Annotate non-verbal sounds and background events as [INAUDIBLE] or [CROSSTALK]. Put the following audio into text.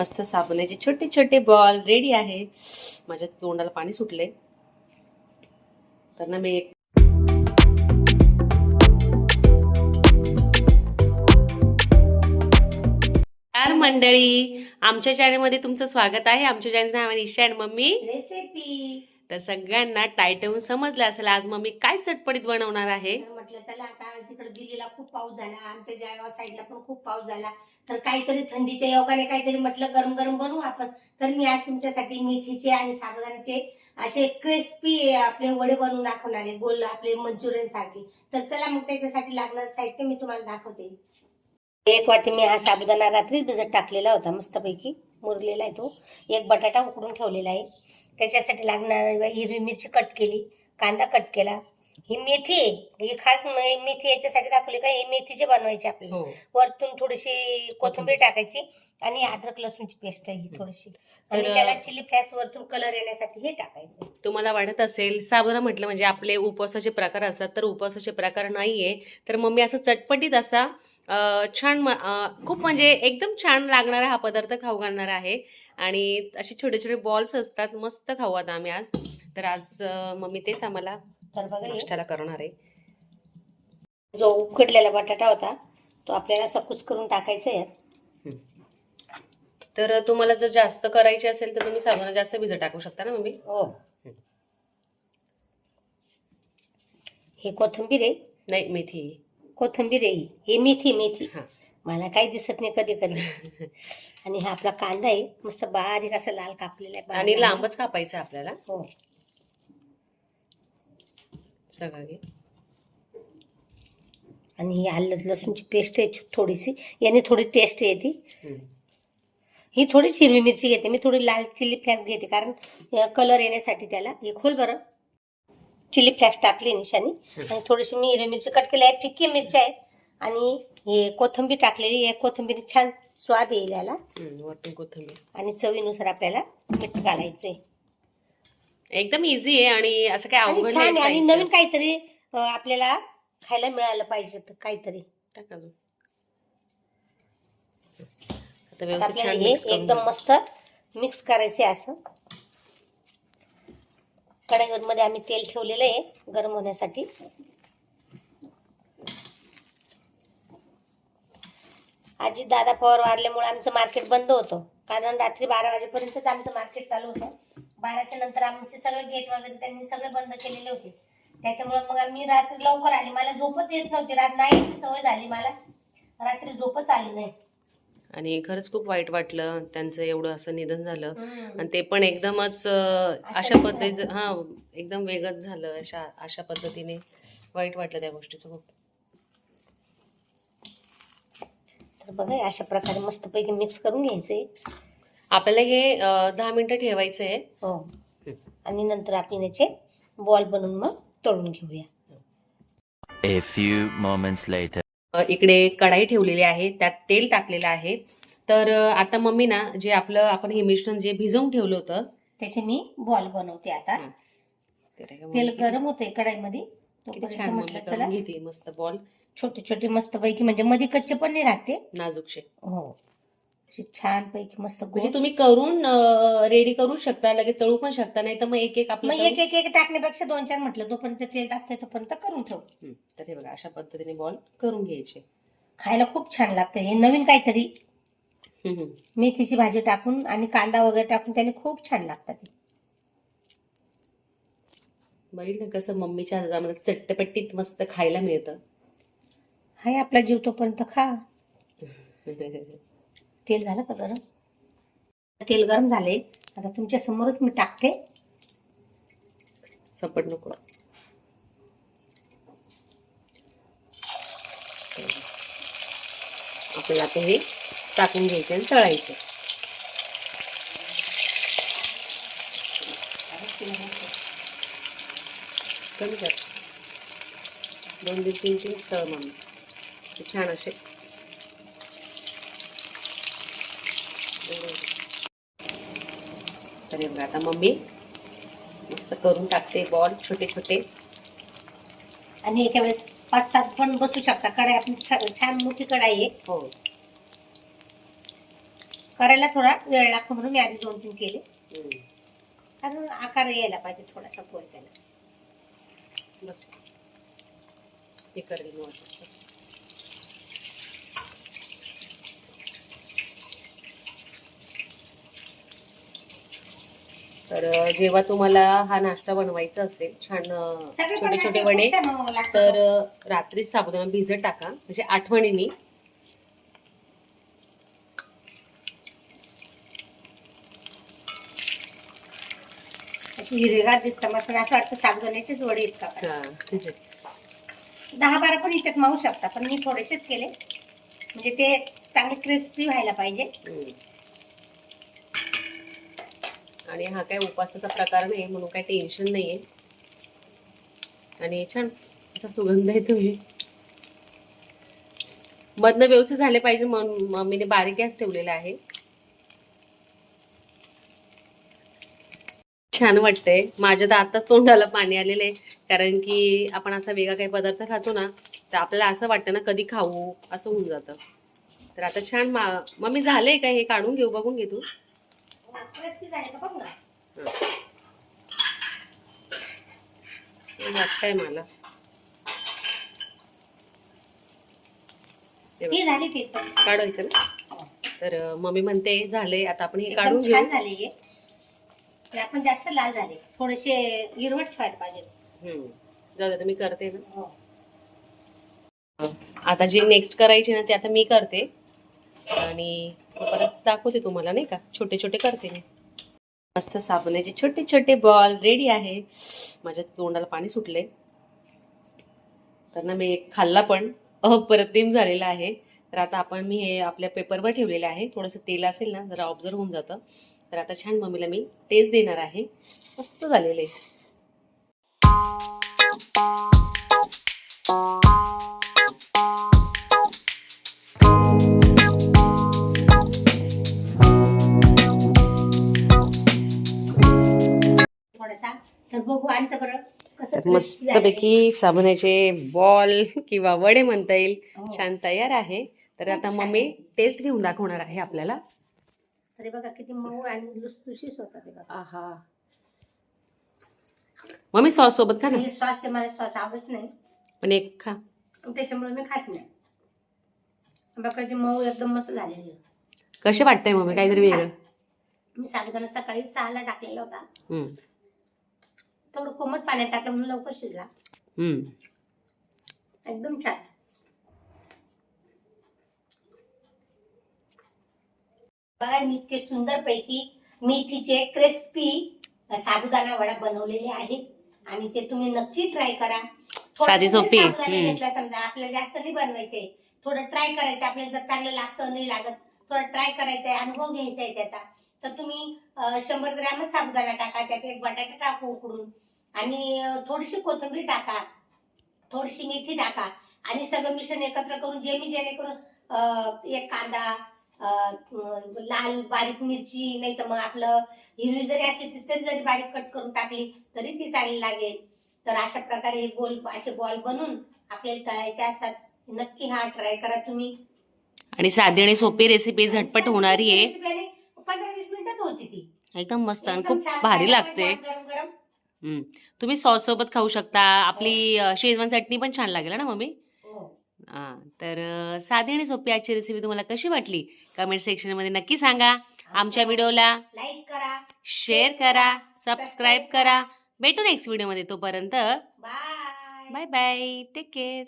मस्त साबणाचे छोटे छोटे बॉल रेडी आहे. माझ्या तोंडाला पाणी सुटले तर ना मी एक मंडळी. आमच्या चॅनलमध्ये तुमचं स्वागत आहे. आमच्या चॅनलचं नाव आहे निशा अँड मम्मी. रेसिपी तर सगळ्यांना टायटल समजलं असेल आज मम्मी काय चटपटीत बनवणार आहे. म्हटलं चला आता तिकडे दिल्लीला खूप पाऊस झाला आमच्या जळगाव साईडला पण खूप पाऊस झाला. तर काहीतरी थंडीच्या योगाने काहीतरी म्हटलं गरम गरम बनवू आपण. तर मी आज तुमच्यासाठी मेथीचे आणि साबुदाण्याचे असे क्रिस्पी आपले वडे बनवून दाखवणारे गोल आपले मंचुरियन सारखे तर चला मग त्याच्यासाठी लागणार साहित्य मी तुम्हाला दाखवते. एक वाटी मी हा साबुदाणा रात्री भिजत टाकलेला होता मस्तपैकी. मुरलेला आहे तो. एक बटाटा उकडून ठेवलेला आहे. त्याच्यासाठी लागणार हिरवी मिरची कट केली कांदा कट केला. ही मेथी आहे. ही खास म- मेथी याच्यासाठी दाखवली का ही मेथीचे बनवायचे आपल्याला. हो. वरतून थोडीशी कोथिंबीर टाकायची आणि अद्रक लसूणची पेस्ट आहे ही थोडीशी. आणि तर- त्याला चिली फ्लॅक्स वरतून कलर येण्यासाठी हे टाकायचं. तुम्हाला वाटत असेल साबुदाणा म्हटलं म्हणजे आपले उपवासाचे प्रकार असतात तर उपवासाचे प्रकार नाहीये. तर मम्मी असं चटपटीत असा अं, छान म- अं, खूप म्हणजे एकदम छान लागणारा हा पदार्थ खाऊ घालणार आहे. आणि असे छोटे छोटे बॉल्स असतात मस्त खाऊ आता आम्ही आज. तर आज अं, मम्मी तेच आम्हाला तर बघा नाश्त्याला करणार आहे. जो उकडलेला बटाटा होता तो आपल्याला असा कुच करून टाकायचा यात तर तुम्हाला जर जास्त करायचे असेल तर तुम्ही साबुदाणा जास्त भिजत टाकू शकता ना मम्मी? हो. हे कोथिंबीर आहे. नाही मेथी. कोथिंबीर आहे ही. मेथी मेथी. हा. मला काही दिसत नाही कधी कधी. [LAUGHS] आणि हा आपला कांदा आहे. मस्त बारीक असा लाल कापलेला आहे. आणि. लांबच कापायचं आपल्याला. हो. सगळं आणि ही आलं लसूणची पेस्ट आहे थोडीशी. याने थोडी टेस्ट येते. हम्म. ही थोडी हिरवी मिरची घेते. मी थोडी लाल चिली फ्लॅक्स घेते कारण कलर येण्यासाठी त्याला. हे खोल बरं. चिली फ्लॅक्स टाकली निशानी. आणि थोडीशी मी हिरवी मिरची कट केली आहे. फिक्की मिरची आहे. आणि हे कोथिंबीर टाकलेली आहे. कोथिंबीर छान स्वाद येईल याला. कोथिंबीर. आणि चवीनुसार आपल्याला मीठ घालायचंय. एकदम इझी आहे आणि असं काय आणि अवघड छान आहे नाही आणि. नवीन काहीतरी अं, आपल्याला खायला मिळालं पाहिजे तर काहीतरी टाक अजून. आता व्यवस्थित आपल्याला छान हे करून एकदम. मस्त मिक्स करायचे असं कढईमध्ये आम्ही तेल ठेवलेलं आहे गरम होण्यासाठी आजी दादा पवार वारल्यामुळे आमचं मार्केट बंद होतं कारण रात्री बारा वाजेपर्यंतच आमचं मार्केट चालू होतं बाराच्या नंतर आमचे सगळे गेट वगैरे त्यांनी सगळे बंद केलेले होते. त्याच्यामुळे मग आम्ही रात्री लवकर आली. मला झोपच येत नव्हती. रात नाईची सवय झाली मला. रात्री झोपच आली नाही. आणि खरंच खूप वाईट वाटलं त्यांचं एवढं असं निधन झालं. आणि ते पण एकदमच अशा पद्धतीचं हा एकदम वेगळंच झालं अशा अशा पद्धतीने. वाईट वाटलं त्या गोष्टीचं खूप. तर बघा अशा प्रकारे मस्तपैकी मिक्स करून घ्यायचंय. आपल्याला हे दहा मिनिटं ठेवायचं आहे. हो. आणि नंतर आपण याचे बॉल बनवून मग तळून घेऊया. A few moments later. इकडे कढाई ठेवलेली आहे त्यात तेल टाकलेलं आहे. तर आता मम्मी ना जे आपलं आपण हे मिश्रण जे भिजवून ठेवलं होतं. त्याचे मी बॉल बनवते आता. तेल गरम कढाईमध्ये. तोपर्यंत छान मम्मी म्हटलं चला घेते मस्त बॉल. छोटे छोटे मस्त पैकी म्हणजे मध्ये कच्चे पण नाही राहते नाजूकशे हो. असे छान पैकी मस्त म्हणजे. तुम्ही करून रेडी करू शकता लगेच तळू पण शकता नाही तर मग एक एक आपलं मग एक एक एक टाकण्यापेक्षा दोन चार म्हटलं जोपर्यंत तेल टाकते तोपर्यंत करून ठेव. हं, तर हे बघा अशा पद्धतीने बॉल करून घ्यायचे. खायला खूप छान लागतं हे नवीन काहीतरी. हं, हं. मेथीची भाजी टाकून आणि कांदा वगैरे टाकून त्याने खूप छान लागतात. बघितलं कसं मम्मीच्या हातामध्ये चटपटीत मस्त खायला मिळतं. हाय आपला जीव तोपर्यंत खा. [LAUGHS] तेल झालं का गरम? तेल गरम झाले आता तुमच्या समोरच मी टाकते. सपट नको. आपल्याला आता हे टाकून घ्यायचे आणि तळायचे. कमी कर. दोन तीन तीन तीन तळ मग छान असे तर हे बघा आता मम्मी मस्त करून टाकते बॉल छोटे छोटे. आणि एका वेळेस पाच सात पण बसू शकता कढाई आपली छा- छान मोठी कढाई आहे. हो. करायला थोडा वेळ लागतो म्हणून मी आधी दोन तीन केले. कारण आकार यायला पाहिजे थोडासा पोळ त्याला बस. हे करेल तर. जेव्हा तुम्हाला हा नाश्ता बनवायचा असेल छान छोटे छोटे वडे हो. तर अ, रात्री साबुदाणा भिजत टाका म्हणजे आठवणीने अशी हिरेगार दिसतात मस्त असं वाटतं साबुदाण्याचेच वडे का. हा. दहा बारा पण याच्यात मावू शकता पण मी थोडेसेच केले म्हणजे ते चांगले क्रिस्पी व्हायला पाहिजे. आणि हा काय उपासाचा प्रकार नाही म्हणून काय टेन्शन नाहीये. आणि छान असा सुगंध येतोय मधनं व्यवस्थित झाले पाहिजे म्हणून मम्मीने बारीक गॅस ठेवलेला आहे. छान वाटतंय. माझ्या तर आताच तोंडाला पाणी आलेलं आहे कारण की आपण असा वेगळा काही पदार्थ खातो ना तर आपल्याला असं वाटतं ना कधी खाऊ असं होऊन जातं. तर आता छान मा मम्मी झालंय का हे काढून घेऊ बघून घेतो क्रिस्पी झाले का बघ ना वाटतंय मला हे झाली ती. काढायचं ना? तर मम्मी म्हणते झाले. आता आपण हे काढून घेऊ. छान झाले हे. हे आपण जास्त लाल झाले. थोडेसे हिरवट व्हायला पाहिजे. हम्म. जाऊ दे मी करते ना. हो. आता जे नेक्स्ट करायचे ना ते आता मी करते. आणि परत दाखवते तुम्हाला नाही का? छोटे छोटे करते मी. मस्त साबणाचे छोटे छोटे बॉल रेडी आहे माझ्या तोंडाला पाणी सुटले तर ना मी खाल्ला पण अप्रतिम झालेला आहे. तर आता आपण मी हे आपल्या पेपरवर ठेवलेलं आहे. थोडंसं तेल असेल ना जरा ऑब्झर्व होऊन जातं. तर आता छान मम्मीला मी टेस्ट देणार आहे. मस्त झालेलं आहे. तर बघू आणि तर बरं कसं. मस्तपैकी साबणाचे बॉल किंवा वडे म्हणता येईल. हो. छान तयार आहे. तर आता मम्मी. टेस्ट घेऊन दाखवणार आहे आपल्याला. तरी बघा किती मऊ आणि लुसलुशीत होतात ते बघा. आहा. मम्मी सॉस सोबत खा ना. हे सॉस आहे, मला सॉस आवडत नाही. पण एक खा. त्याच्यामुळे मी खात नाही. बघा मऊ एकदम मस्त झालेली. कसे वाटतंय मम्मी? काहीतरी वेगळं. मी साबुदाणा सकाळी सहाला टाकलेला होता. थोडं कोमट पाण्यात टाकलं म्हणून लवकर शिजला हम्म. एकदम छान बघा मी इतके सुंदर पैकी मेथीचे क्रिस्पी साबुदाणा वडा बनवलेले आहेत आणि ते तुम्ही नक्की ट्राय करा साधी सोपी. साबुदाणा हम्म. घेतला समजा आपल्याला जास्त नाही बनवायचे थोडं ट्राय करायचं आपल्याला जर चांगलं लागतं नाही लागत थोडा ट्राय करायचं आहे अनुभव घ्यायचा आहे त्याचा. तर तुम्ही शंभर ग्रॅमच साबुदाणा टाका त्यात एक बटाटा टाकू उकडून. आणि थोडीशी कोथिंबीर टाका. थोडीशी मेथी टाका. आणि सगळं मिश्रण एकत्र करून जे मी जेणेकरून एक कांदा लाल बारीक मिरची नाही तर मग आपलं हिरवी जरी असली तर तरी जरी बारीक कट करून टाकली तरी ती चांगली लागेल. तर अशा प्रकारे हे गोल असे बॉल बनवून आपल्याला तळायचे असतात. नक्की हा ट्राय करा तुम्ही. आणि साधी आणि सोपी रेसिपी झटपट होणारी आहे. पंधरा वीस मिनिटात होती ती. एकदम मस्त आणि खूप भारी लागते. छान गरम गरम. हम्म. तुम्ही सॉस सोबत खाऊ शकता. आपली अं, शेजवान चटणी पण छान लागेल ना मम्मी? हो. हा, तर अ, साधी आणि सोपी आजची रेसिपी तुम्हाला कशी वाटली? कमेंट सेक्शनमध्ये नक्की सांगा. आमच्या व्हिडिओला लाईक करा शेअर करा सबस्क्राईब करा. भेटू नेक्स्ट व्हिडिओमध्ये तोपर्यंत. Bye bye bye take care